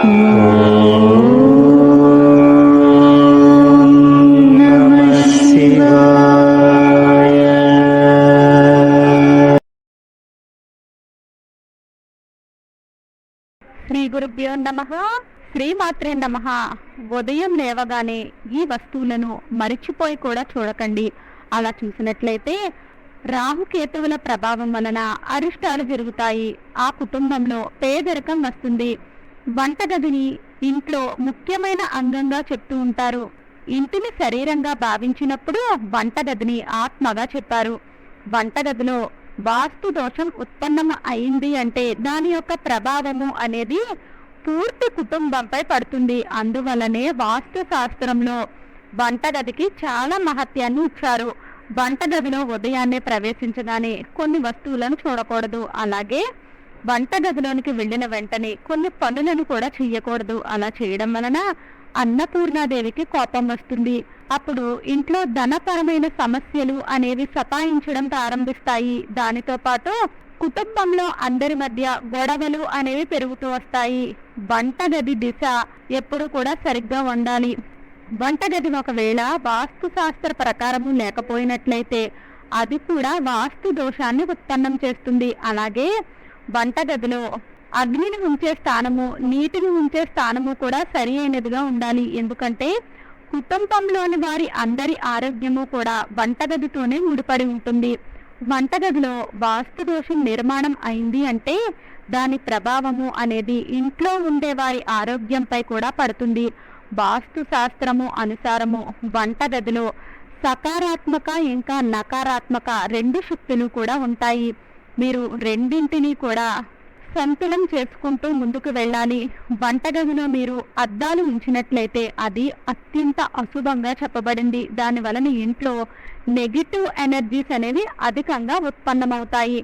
నమః శ్రీ గురుభ్యో నమ. శ్రీమాత్రే నమ. ఉదయం లేవగానే ఈ వస్తువులను మరిచిపోయి కూడా చూడకండి. అలా చూసినట్లయితే రాహుకేతువుల ప్రభావం వలన అరిష్టాలు జరుగుతాయి. ఆ కుటుంబంలో పేదరికం వస్తుంది. వంటగదిని ఇంట్లో ముఖ్యమైన అంగంగా చెప్తూ ఉంటారు. ఇంటిని శరీరంగా భావించినప్పుడు వంటగదిని ఆత్మగా చెప్పారు. వంటగదిలో వాస్తు దోషం ఉత్పన్నం అయింది అంటే దాని యొక్క ప్రభావము అనేది పూర్తి కుటుంబంపై పడుతుంది. అందువలనే వాస్తు శాస్త్రంలో వంటగదికి చాలా మహత్యాన్ని ఇచ్చారు. వంటగదిలో ఉదయాన్నే ప్రవేశించగానే కొన్ని వస్తువులను చూడకూడదు. అలాగే వంటగదిలోనికి వెళ్ళిన వెంటనే కొన్ని పనులను కూడా చేయకూడదు అలా చేయడం వలన అన్నపూర్ణాదేవికి కోపం వస్తుంది. అప్పుడు ఇంట్లో ధనపరమైన సమస్యలు అనేవి సతాయించడం ప్రారంభిస్తాయి. దానితో పాటు కుటుంబంలో అందరి మధ్య గొడవలు అనేవి పెరుగుతూ వస్తాయి. వంటగది దిశ ఎప్పుడు కూడా సరిగ్గా ఉండాలి. వంటగది ఒకవేళ వాస్తు శాస్త్ర ప్రకారము లేకపోయినట్లయితే అది కూడా వాస్తు దోషాన్ని ఉత్పన్నం చేస్తుంది. అలాగే వంటగదిలో అగ్నిని ఉంచే స్థానము నీటిని ఉంచే స్థానము కూడా సరి అయినదిగా ఉండాలి. ఎందుకంటే కుటుంబంలోని వారి అందరి ఆరోగ్యము కూడా వంటగదితోనే ముడిపడి ఉంటుంది. వంటగదిలో వాస్తు దోషం నిర్మాణం అయింది అంటే దాని ప్రభావము అనేది ఇంట్లో ఉండే వారి ఆరోగ్యంపై కూడా పడుతుంది. వాస్తు శాస్త్రము అనుసారము వంటగదిలో సకారాత్మక ఇంకా నకారాత్మక రెండు శక్తులు కూడా ఉంటాయి. మీరు రెండింటినీ కూడా సంతులం చేసుకుంటూ ముందుకు వెళ్ళాలి. వంటగదిలో మీరు అద్దాలు ఉంచినట్లయితే అది అత్యంత అశుభంగా చెప్పబడింది. దాని వలన ఇంట్లో నెగిటివ్ ఎనర్జీస్ అనేవి అధికంగా ఉత్పన్నమవుతాయి.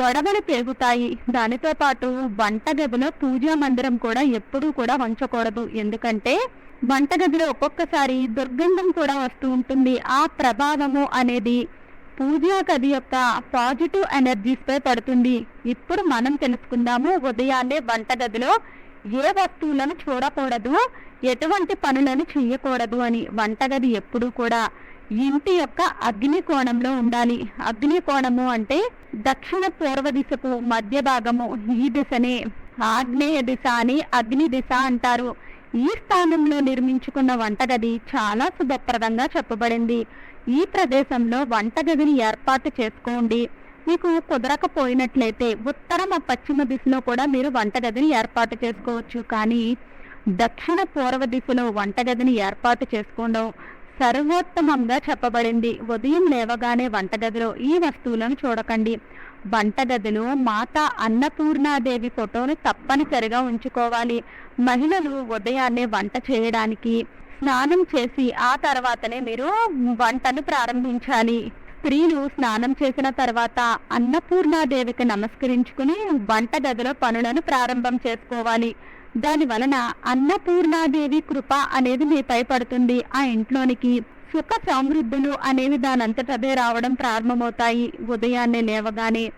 గొడవలు పెరుగుతాయి. దానితో పాటు వంటగదిలో పూజా మందిరం కూడా ఎప్పుడూ కూడా వంచకూడదు. ఎందుకంటే వంటగదిలో ఒక్కొక్కసారి దుర్గంధం కూడా వస్తూ ఉంటుంది. ఆ ప్రభావము అనేది పూజా గది యొక్క పాజిటివ్ ఎనర్జీస్ పై పడుతుంది. ఇప్పుడు మనం తెలుసుకుందాము ఉదయాన్నే వంటగదిలో ఏ వస్తువులను చూడకూడదు ఎటువంటి పనులను చేయకూడదు అని. వంటగది ఎప్పుడూ కూడా ఇంటి యొక్క అగ్ని కోణంలో ఉండాలి. అగ్ని కోణము అంటే దక్షిణ పూర్వ దిశకు మధ్య భాగము. ఈ దిశనే ఆగ్నేయ దిశ అని అగ్ని దిశ అంటారు. ఈ స్థానంలో నిర్మించుకున్న వంటగది చాలా శుభప్రదంగా చెప్పబడింది. ఈ ప్రదేశంలో వంటగదిని ఏర్పాటు చేసుకోండి. మీకు కుదరకపోయినట్లయితే ఉత్తరం పశ్చిమ దిశలో కూడా మీరు వంటగదిని ఏర్పాటు చేసుకోవచ్చు. కానీ దక్షిణ పూర్వ దిశలో వంటగదిని ఏర్పాటు చేసుకోవడం సర్వోత్తమంగా చెప్పబడింది. ఉదయం లేవగానే వంటగదిలో ఈ వస్తువులను చూడకండి. వంటగదిలో మాత అన్నపూర్ణాదేవి ఫోటోను తప్పనిసరిగా ఉంచుకోవాలి. మహిళలు ఉదయాన్నే వంట చేయడానికి స్నానం చేసి ఆ తర్వాతనే మీరు వంటను ప్రారంభించాలి. స్త్రీలు స్నానం చేసిన తర్వాత అన్నపూర్ణాదేవికి నమస్కరించుకుని వంట గదిలో పనులను ప్రారంభం చేసుకోవాలి. దాని వలన అన్నపూర్ణాదేవి కృప అనేది మీపై పడుతుంది. ఆ ఇంట్లోనికి సుఖ సమృద్ధులు అనేవి దానంతటదే రావడం ప్రారంభమవుతాయి. ఉదయాన్నే లేవగానే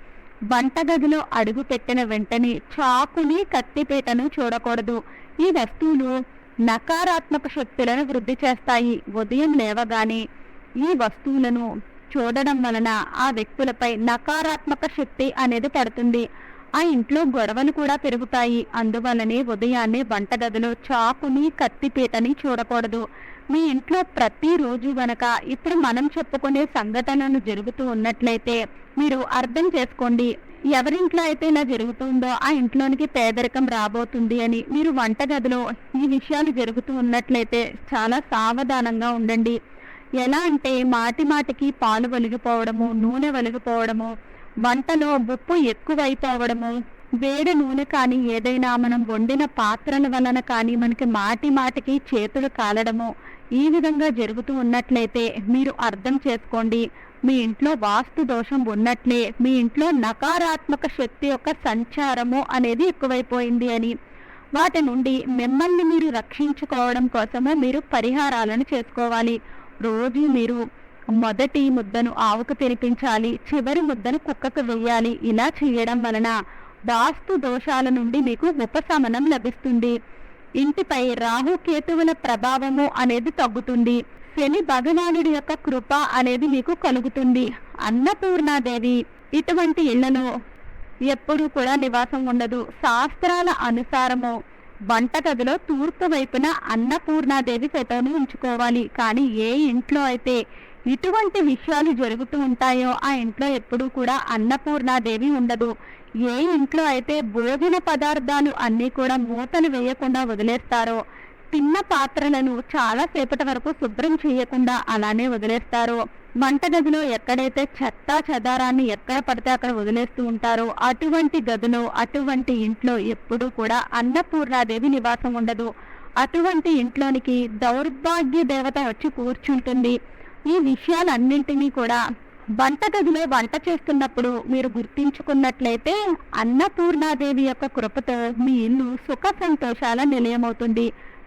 వంటగదిలో అడుగు పెట్టిన వెంటనే చాకుని కత్తిపేటను చూడకూడదు. ఈ వస్తువులు నకారాత్మక శక్తులను వృద్ధి చేస్తాయి. ఉదయం లేవగానే ఈ వస్తువులను చూడడం వలన ఆ వ్యక్తులపై నకారాత్మక శక్తి అనేది పడుతుంది. ఆ ఇంట్లో గొడవలు కూడా పెరుగుతాయి. అందువలనే ఉదయాన్నే వంటగదిలో చాకుని కత్తిపీటని చూడకూడదు. మీ ఇంట్లో ప్రతిరోజు గనక ఇప్పుడు మనం చెప్పుకునే సంఘటనలు జరుగుతూ ఉన్నట్లయితే మీరు అర్థం చేసుకోండి. ఎవరింట్లో అయితే ఇలా జరుగుతుందో ఆ ఇంట్లోనికి పేదరికం రాబోతుంది అని మీరు వంటగదిలో ఈ విషయాలు జరుగుతూ ఉన్నట్లయితే చాలా సావధానంగా ఉండండి. ఎలా అంటే మాటి మాటికి పాలు వెలిగిపోవడము నూనె వెలిగిపోవడము వంటలో ఉప్పు ఎక్కువైపోవడము వేడి నూనె కానీ ఏదైనా మనం వండిన పాత్రల వలన కానీ మనకి మాటి మాటికి చేతులు కాలడము ఈ విధంగా జరుగుతూ ఉన్నట్లయితే మీరు అర్థం చేసుకోండి. మీ ఇంట్లో వాస్తు దోషం ఉన్నట్లే మీ ఇంట్లో నకారాత్మక శక్తి యొక్క సంచారము అనేది ఎక్కువైపోయింది అని. వాటి నుండి మిమ్మల్ని మీరు రక్షించుకోవడం కోసమే మీరు పరిహారాలను చేసుకోవాలి. రోజు మీరు మొదటి ముద్దను ఆవుకు తినిపించాలి చివరి ముద్దను కుక్కకు వేయాలి. ఇలా చేయడం వలన వాస్తు దోషాల నుండి మీకు ఉపశమనం లభిస్తుంది. ఇంటిపై రాహుకేతువుల ప్రభావము అనేది తగ్గుతుంది. శని భగవానుడి యొక్క కృప అనేది మీకు కలుగుతుంది. అన్నపూర్ణాదేవి ఇటువంటి ఇళ్ళలో ఎప్పుడూ కూడా నివాసం ఉండదు. శాస్త్రాల అనుసారము వంటగదిలో తూర్పు వైపున అన్నపూర్ణాదేవి ఫోటోను ఉంచుకోవాలి. కానీ ఏ ఇంట్లో అయితే ఇటువంటి విషయాలు జరుగుతూ ఉంటాయో ఆ ఇంట్లో ఎప్పుడూ కూడా అన్నపూర్ణాదేవి ఉండదు. ఏ ఇంట్లో అయితే భోజన పదార్థాలు అన్నీ కూడా మూతలు వేయకుండా వదిలేస్తారో తిన్న పాత్రలను చాలా సేపటి వరకు శుభ్రం చేయకుండా అలానే వదిలేస్తారో. వంటగదిలో ఎక్కడైతే చెత్త చెదారాన్ని ఎక్కడ పడితే అక్కడ వదిలేస్తూ ఉంటారో అటువంటి గదిలో అటువంటి ఇంట్లో ఎప్పుడూ కూడా అన్నపూర్ణాదేవి నివాసం ఉండదు. అటువంటి ఇంట్లోనికి దౌర్భాగ్య దేవత వచ్చి కూర్చుంటుంది. ఈ విషయాలన్నింటినీ కూడా వంటగదిలో వంట చేస్తున్నప్పుడు మీరు గుర్తించుకున్నట్లయితే అన్నపూర్ణాదేవి యొక్క కృపతో మీ ఇల్లు సుఖ సంతోషాల నిలయమవుతుంది.